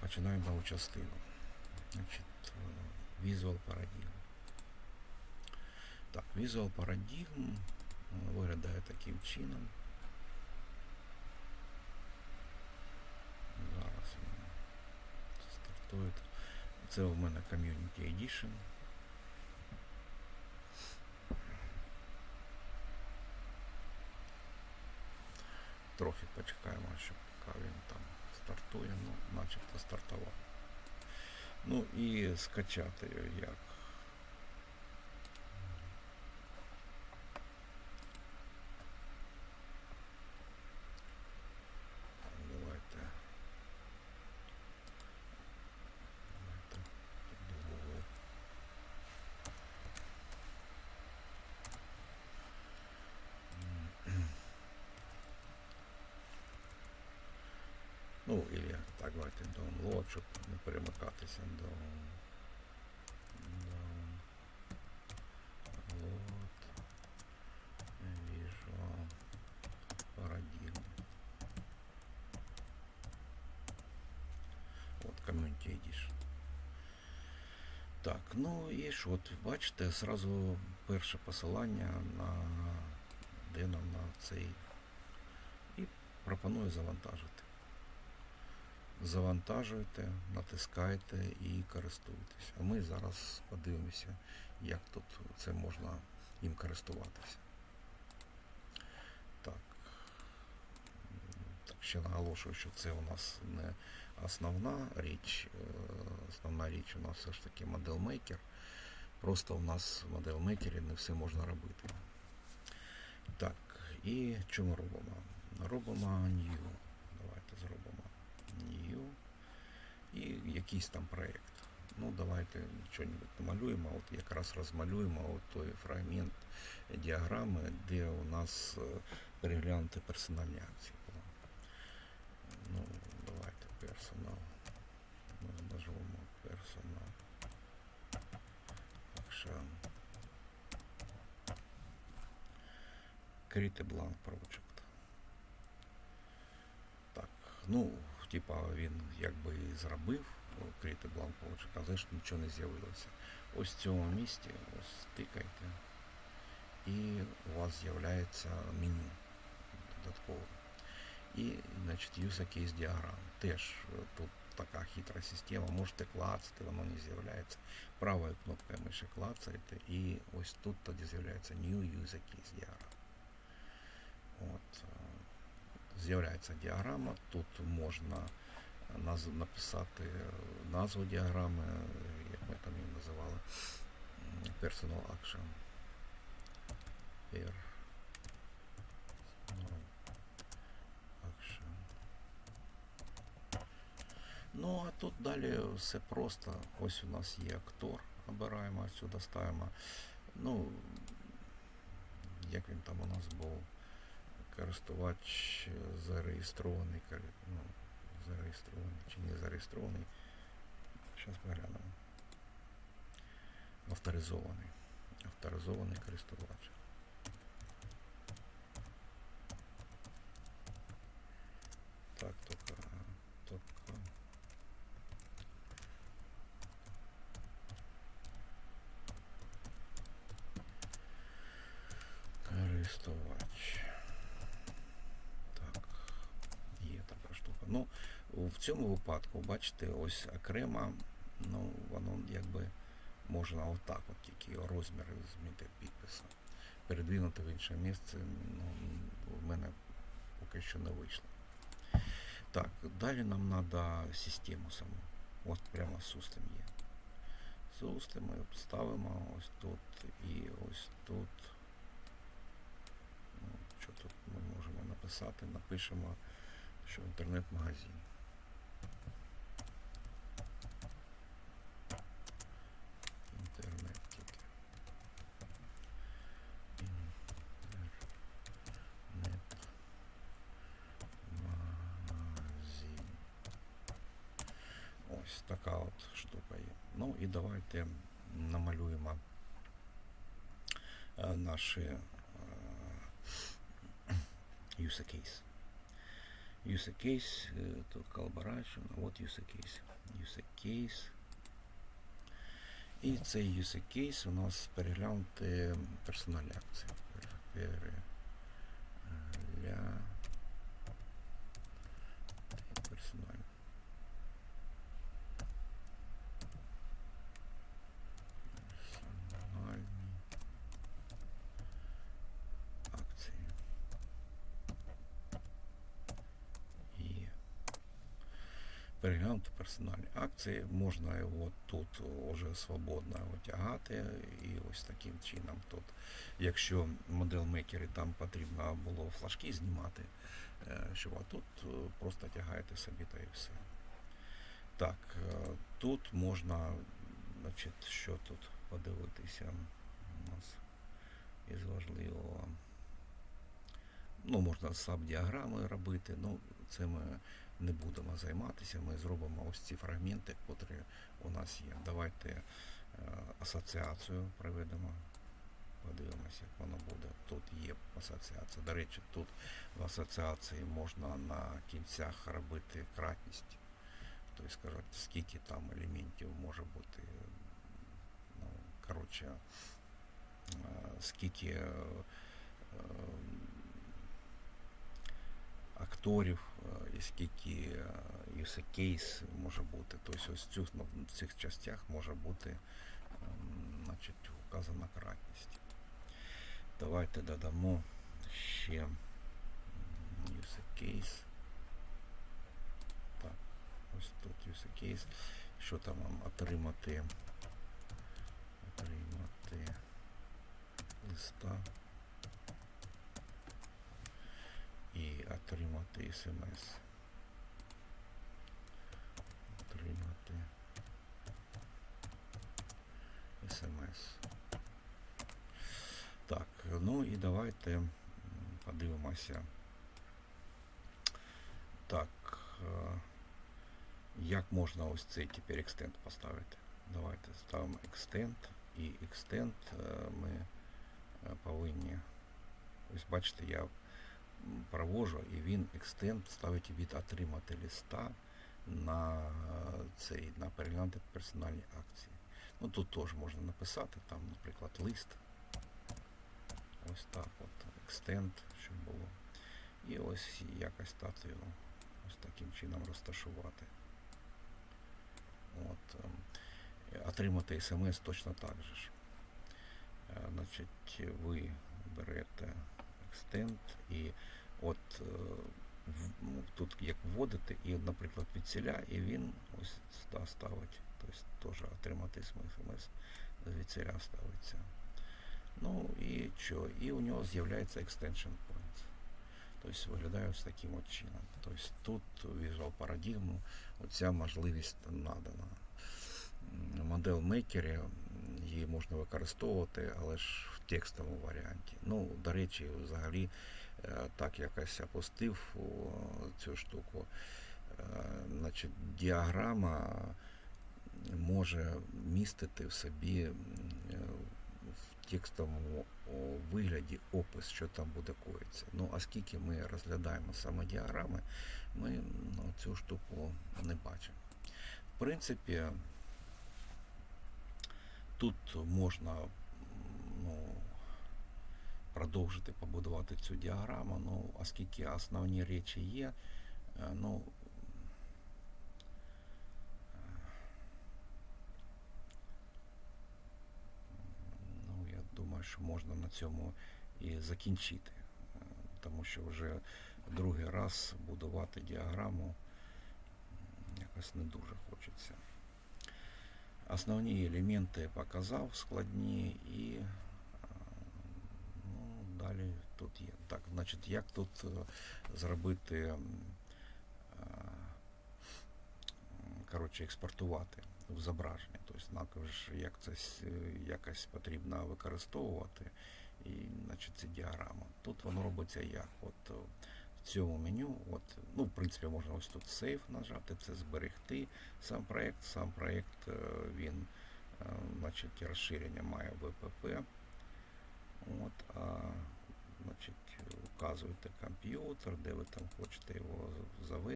починаємо нову частину. Значить, е, Visual Paradigm. Так, Visual Paradigm е, виглядає таким чином. Зараз стартує. Це у мене Community Edition. Трохи почекаємо, щоб поки він там стартує, ну, начебто стартував. Ну і скачати його як. Так, Давайте. Давайте під Google. Ну, или так давайте до download, щоб не перемикатися до. Так, ну і що, от бачите, зразу перше посилання на де нам на цей і пропоную завантажити. Завантажуєте, натискаєте і користуєтесь. А ми зараз подивимося, як тут це можна їм користуватися. Так. Так ще наголошую, що це у нас не основна річ. Е, Основна річ у нас все ж таки моделмейкер. Просто у нас в моделмейкері не все можна робити. Так, і що ми робимо? Робимо new. Давайте зробимо new. І якийсь там проєкт. Ну, давайте щось намалюємо. От якраз розмалюємо от той фрагмент діаграми, де у нас е, переглянути персональні акції. Ну, давайте персонал. Ми назвемо персонал. Action. Create a blank project. Так, ну, типа він якби і зробив о, Create a blank project, але ж нічого не з'явилося. Ось в цьому місці, ось тикайте, і у вас з'являється меню додаткове. І, значить, use a case діаграм. Теж е, тут така хитра система. Можете клацати, воно не з'являється. Правою кнопкою миші клацаєте, і ось тут тоді з'являється New Use a Case діаграм. От, е, З'являється діаграма. Тут можна наз- написати е, назву діаграми, е, як ми там її називали, Personal Action. Personal Action. Ну, а тут далі все просто. Ось у нас є актор, обираємо сюди ставимо. Ну, як він там у нас був, користувач е, зареєстрований, ну, зареєстрований чи не зареєстрований. Зараз поглянемо. Авторизований. Авторизований користувач. Так, только, только користувач. Так, є така штука. Ну, в цьому випадку, бачите, ось окремо, ну, воно якби можна отак, от тільки його розміри змінити підписа. Передвинути в інше місце, ну, в мене поки що не вийшло. Так, далі нам треба систему саму. От прямо System є. System ми ставимо ось тут і ось тут. Ну, що тут ми можемо написати? Напишемо, що інтернет-магазин. така от штука є. Ну і давайте намалюємо е, наші е, use case. Use a case, е, тут collaboration, а от use a case. Use a case. І цей use a case у нас переглянути персональні акції. Переглянути Переглянути персональні акції. Можна його тут вже свободно витягати. І ось таким чином тут, якщо моделмейкері там потрібно було флажки знімати, е, щоб а тут е, просто тягаєте собі та і все. Так, е, тут можна, значить, що тут подивитися у нас із важливого. Ну, можна саб-діаграми робити, ну це ми не будемо займатися. Ми зробимо ось ці фрагменти, котрі у нас є. Давайте е, асоціацію проведемо. Подивимося, як воно буде. Тут є асоціація. До речі, тут в асоціації можна на кінцях робити кратність. Тобто сказати, скільки там елементів може бути. Ну, коротше, е, скільки е, е, акторів, е, і скільки е, use case може бути. Тобто ось цю, ну, в цих частях може бути ем, значить, вказана кратність. Давайте додамо ще use case. Так, ось тут use case. Що там вам отримати? Отримати листа. отримати смс. Отримати смс. Так, ну і давайте м, подивимося. Так, е, як можна ось цей тепер екстенд поставити? Давайте ставимо екстенд і екстенд е, ми е, повинні. Ось бачите, я м, провожу, і він екстенд ставить від отримати листа на цей на переглянути персональні акції. Ну тут теж можна написати, там, наприклад, лист. Ось так от, екстенд, щоб було. І ось якось його ось таким чином розташувати. От, ем, отримати смс точно так же. Е, Значить, ви берете екстенд і от е, тут як вводите, і, наприклад, від ціля, і він ось сюди ставить. Тобто теж отримати смс від ціля ставиться. Ну і що? І у нього з'являється extension points. Тобто виглядає ось таким от чином. Тобто тут Visual Paradigm оця можливість надана. Модель мейкері її можна використовувати, але ж текстовому варіанті. Ну, до речі, взагалі е, так якось опустив цю штуку. Е, Значить, діаграма може містити в собі е, в текстовому вигляді опис, що там буде коїться. Ну, оскільки ми розглядаємо саме діаграми, ми ну, цю штуку не бачимо. В принципі, тут можна продовжити побудувати цю діаграму, ну, оскільки основні речі є, е, ну, Ну, я думаю, що можна на цьому і закінчити, Е, тому що вже другий раз будувати діаграму якось не дуже хочеться. Основні елементи показав, складні і далі тут є. Так, значить, як тут е, зробити, е, коротше, експортувати в зображення. Тобто як це е, якось потрібно використовувати. І значить це діаграма. Тут воно робиться як? От в цьому меню, от, ну, в принципі, можна ось тут сейф нажати, це зберегти сам проект. Сам проект е, він значить, розширення має ВПП. От, а, значить, вказуєте комп'ютер, де ви там хочете його завести.